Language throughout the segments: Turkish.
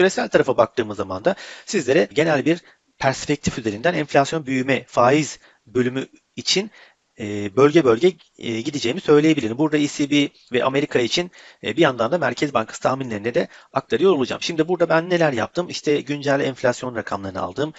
Küresel tarafa baktığımız zaman da sizlere genel bir perspektif üzerinden enflasyon büyüme faiz bölümü için bölge bölge e, gideceğimi söyleyebilirim. Burada ECB ve Amerika için e, bir yandan da Merkez Bankası tahminlerini de aktarıyor olacağım. Şimdi burada ben neler yaptım? İşte güncel enflasyon rakamlarını aldım.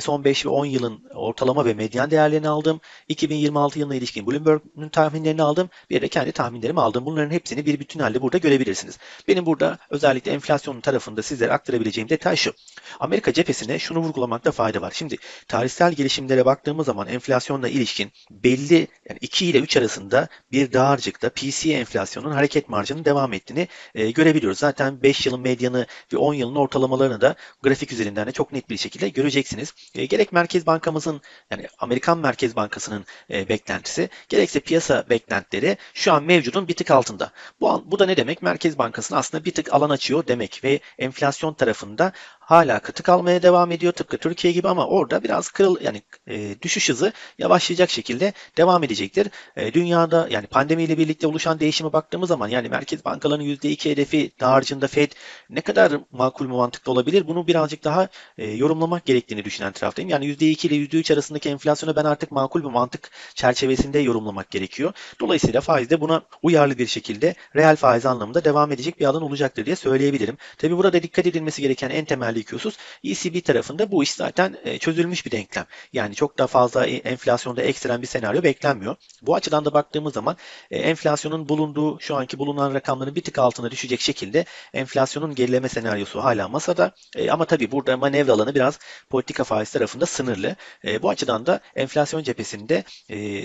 Son 5 ve 10 yılın ortalama ve medyan değerlerini aldım. 2026 yılına ilişkin Bloomberg'un tahminlerini aldım. Bir de kendi tahminlerimi aldım. Bunların hepsini bir bütün halde burada görebilirsiniz. Benim burada özellikle enflasyonun tarafında sizlere aktarabileceğim detay şu. Amerika cephesine şunu vurgulamakta fayda var. Şimdi tarihsel gelişimlere baktığımız zaman enflasyonla ilişkin belli yani 2 ile 3 arasında bir dağarcıkta PCE enflasyonun hareket marjının devam ettiğini e, görebiliyoruz. Zaten 5 yılın medyanı ve 10 yılın ortalamalarını da grafik üzerinden de çok net bir şekilde göreceksiniz. E, gerek Merkez Bankamızın yani Amerikan Merkez Bankası'nın e, beklentisi gerekse piyasa beklentileri şu an mevcudun bir tık altında. Bu, bu da ne demek? Merkez Bankası'nın aslında bir tık alan açıyor demek ve enflasyon tarafında hala katı kalmaya devam ediyor tıpkı Türkiye gibi ama orada biraz kırıl yani e, düşüş hızı yavaşlayacak şekilde devam edecektir. E, dünyada yani pandemiyle birlikte oluşan değişime baktığımız zaman yani merkez bankalarının %2 hedefi dağarcığında Fed ne kadar makul mu mantıklı olabilir? Bunu birazcık daha e, yorumlamak gerektiğini düşünen taraftayım. Yani %2 ile %3 arasındaki enflasyonu ben artık makul bir mantık çerçevesinde yorumlamak gerekiyor. Dolayısıyla faiz de buna uyarlı bir şekilde reel faiz anlamında devam edecek bir alan olacaktır diye söyleyebilirim. Tabi burada dikkat edilmesi gereken en temel husus. ECB tarafında bu iş zaten e, çözülmüş bir denklem. Yani çok da fazla enflasyonda ekstrem bir senaryo beklenmiyor. Bu açıdan da baktığımız zaman e, enflasyonun bulunduğu şu anki bulunan rakamların bir tık altına düşecek şekilde enflasyonun gerileme senaryosu hala masada. E, ama tabii burada manevra alanı biraz politika faiz tarafında sınırlı. Bu açıdan da enflasyon cephesinde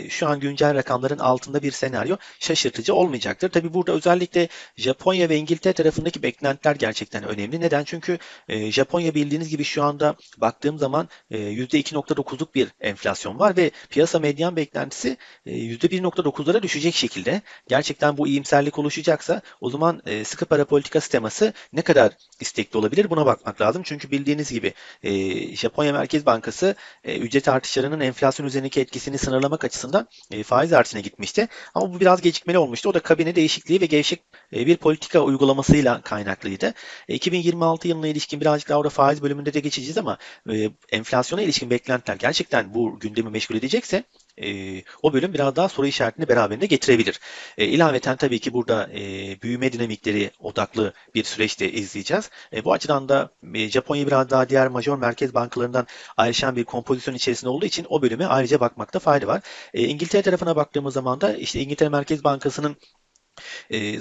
şu an güncel rakamların altında bir senaryo şaşırtıcı olmayacaktır. Tabii burada özellikle Japonya ve İngiltere tarafındaki beklentiler gerçekten önemli. Neden? Çünkü Japonya Japonya bildiğiniz gibi şu anda baktığım zaman %2.9'luk e, bir enflasyon var ve piyasa medyan beklentisi %1.9'lara e, düşecek şekilde. Gerçekten bu iyimserlik oluşacaksa o zaman e, sıkı para politika sisteması ne kadar istekli olabilir buna bakmak lazım. Çünkü bildiğiniz gibi Japonya Merkez Bankası ücret artışlarının enflasyon üzerindeki etkisini sınırlamak açısından faiz artışına gitmişti. Ama bu biraz gecikmeli olmuştu. O da kabine değişikliği ve gevşek bir politika uygulamasıyla kaynaklıydı. 2026 yılına ilişkin birazcık daha orada faiz bölümünde de geçeceğiz ama e, enflasyona ilişkin beklentiler gerçekten bu gündemi meşgul edecekse e, o bölüm biraz daha soru işaretini beraberinde getirebilir. E, ilaveten tabii ki burada e, büyüme dinamikleri odaklı bir süreçte izleyeceğiz. E, bu açıdan da e, Japonya biraz daha diğer major merkez bankalarından ayrışan bir kompozisyon içerisinde olduğu için o bölüme ayrıca bakmakta fayda var. E, İngiltere tarafına baktığımız zaman da işte İngiltere Merkez Bankası'nın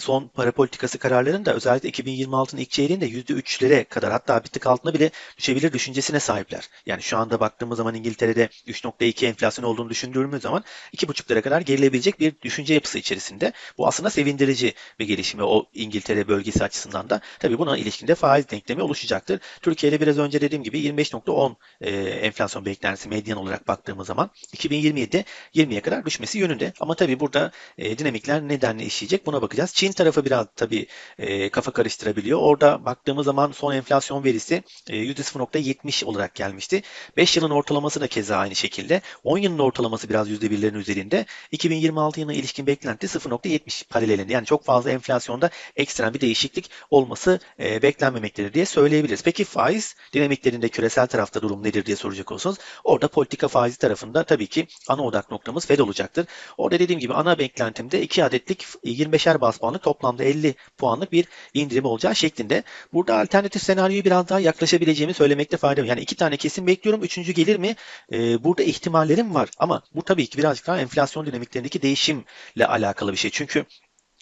son para politikası kararlarının da özellikle 2026'nın ilk çeyreğinde %3'lere kadar hatta bir tık altına bile düşebilir düşüncesine sahipler. Yani şu anda baktığımız zaman İngiltere'de 3.2 enflasyon olduğunu düşündüğümüz zaman 2.5'lara kadar gerilebilecek bir düşünce yapısı içerisinde. Bu aslında sevindirici bir gelişme o İngiltere bölgesi açısından da. Tabii buna ilişkinde faiz denklemi oluşacaktır. Türkiye'de biraz önce dediğim gibi 25.10 e, enflasyon beklentisi medyan olarak baktığımız zaman 2027'de 20'ye kadar düşmesi yönünde. Ama tabii burada dinamikler nedenle işleyecek buna bakacağız. Çin tarafı biraz tabii e, kafa karıştırabiliyor. Orada baktığımız zaman son enflasyon verisi e, %0.70 olarak gelmişti. 5 yılın ortalaması da keza aynı şekilde. 10 yılın ortalaması biraz %1'lerin üzerinde. 2026 yılına ilişkin beklenti 0.70 paralelinde. Yani çok fazla enflasyonda ekstrem bir değişiklik olması e, beklenmemektedir diye söyleyebiliriz. Peki faiz dinamiklerinde küresel tarafta durum nedir diye soracak olursanız orada politika faizi tarafında tabii ki ana odak noktamız Fed olacaktır. Orada dediğim gibi ana beklentimde 2 adetlik 25'er bas puanlık toplamda 50 puanlık bir indirim olacağı şeklinde. Burada alternatif senaryoyu biraz daha yaklaşabileceğimi söylemekte fayda var. Yani iki tane kesin bekliyorum. Üçüncü gelir mi? Ee, burada ihtimallerim var. Ama bu tabii ki birazcık daha enflasyon dinamiklerindeki değişimle alakalı bir şey. Çünkü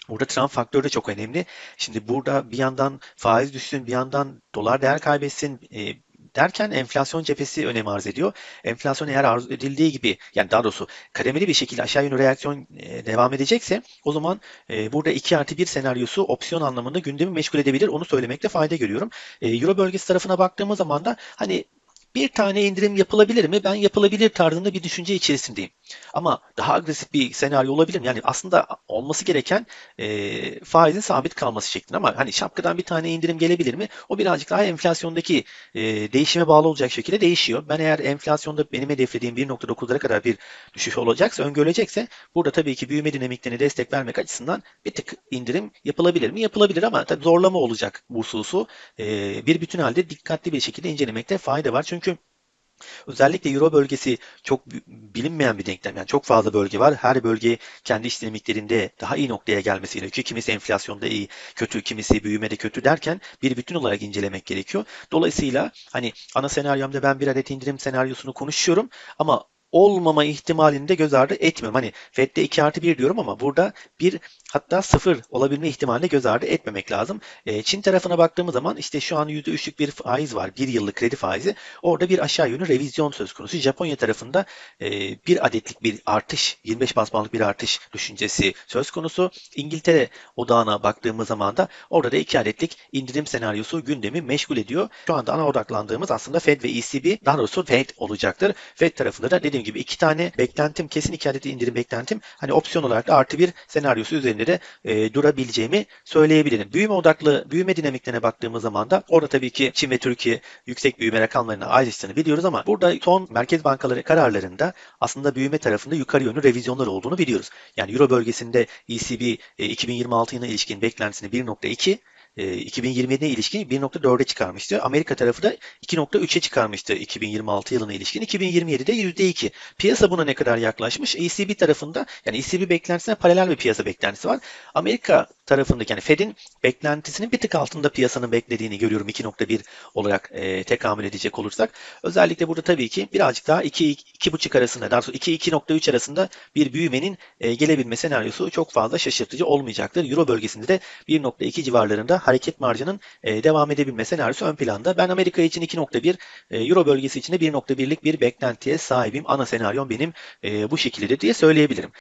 Burada Trump faktörü de çok önemli. Şimdi burada bir yandan faiz düşsün, bir yandan dolar değer kaybetsin, e, derken enflasyon cephesi önem arz ediyor. Enflasyon eğer arzu edildiği gibi yani daha doğrusu kademeli bir şekilde aşağı yönlü reaksiyon e, devam edecekse o zaman e, burada 2 artı 1 senaryosu opsiyon anlamında gündemi meşgul edebilir. Onu söylemekte fayda görüyorum. E, Euro bölgesi tarafına baktığımız zaman da hani bir tane indirim yapılabilir mi? Ben yapılabilir tarzında bir düşünce içerisindeyim. Ama daha agresif bir senaryo olabilir mi? Yani aslında olması gereken e, faizin sabit kalması şeklinde ama hani şapkadan bir tane indirim gelebilir mi? O birazcık daha enflasyondaki e, değişime bağlı olacak şekilde değişiyor. Ben eğer enflasyonda benim hedeflediğim 1.9'lara kadar bir düşüş olacaksa, öngörülecekse burada tabii ki büyüme dinamiklerine destek vermek açısından bir tık indirim yapılabilir mi? Yapılabilir ama tabii zorlama olacak bu hususu. E, bir bütün halde dikkatli bir şekilde incelemekte fayda var. Çünkü Özellikle Euro bölgesi çok bilinmeyen bir denklem. Yani çok fazla bölge var. Her bölge kendi iç dinamiklerinde daha iyi noktaya gelmesi gerekiyor. Kimisi enflasyonda iyi, kötü, kimisi büyümede kötü derken bir bütün olarak incelemek gerekiyor. Dolayısıyla hani ana senaryomda ben bir adet indirim senaryosunu konuşuyorum ama olmama ihtimalini de göz ardı etmiyorum. Hani FED'de 2 artı 1 diyorum ama burada 1 hatta 0 olabilme ihtimalini göz ardı etmemek lazım. E, Çin tarafına baktığımız zaman işte şu an %3'lük bir faiz var. 1 yıllık kredi faizi. Orada bir aşağı yönlü revizyon söz konusu. Japonya tarafında e, bir adetlik bir artış, 25 bas puanlık bir artış düşüncesi söz konusu. İngiltere odağına baktığımız zaman da orada da 2 adetlik indirim senaryosu gündemi meşgul ediyor. Şu anda ana odaklandığımız aslında Fed ve ECB, daha doğrusu Fed olacaktır. Fed tarafında da dediğim gibi iki tane beklentim, kesin iki adet indirim beklentim. Hani opsiyon olarak da artı bir senaryosu üzerinde de e, durabileceğimi söyleyebilirim. Büyüme odaklı, büyüme dinamiklerine baktığımız zaman da orada tabii ki Çin ve Türkiye yüksek büyüme rakamlarına ayrıştığını biliyoruz ama burada son merkez bankaları kararlarında aslında büyüme tarafında yukarı yönlü revizyonlar olduğunu biliyoruz. Yani Euro bölgesinde ECB e, 2026 yılına ilişkin beklentisini 1.2 2027'ye ilişkin 1.4'e çıkarmıştı. Amerika tarafı da 2.3'e çıkarmıştı 2026 yılına ilişkin. 2027'de %2. Piyasa buna ne kadar yaklaşmış? ECB tarafında yani ECB beklentisine paralel bir piyasa beklentisi var. Amerika tarafındaki yani Fed'in beklentisinin bir tık altında piyasanın beklediğini görüyorum 2.1 olarak e, tekamül edecek olursak. Özellikle burada tabii ki birazcık daha 2 2.5 arasında daha sonra 2 2.3 arasında bir büyümenin e, gelebilme senaryosu çok fazla şaşırtıcı olmayacaktır. Euro bölgesinde de 1.2 civarlarında hareket marjının e, devam edebilme senaryosu ön planda. Ben Amerika için 2.1, e, Euro bölgesi için de 1.1'lik bir beklentiye sahibim. Ana senaryom benim e, bu şekilde diye söyleyebilirim.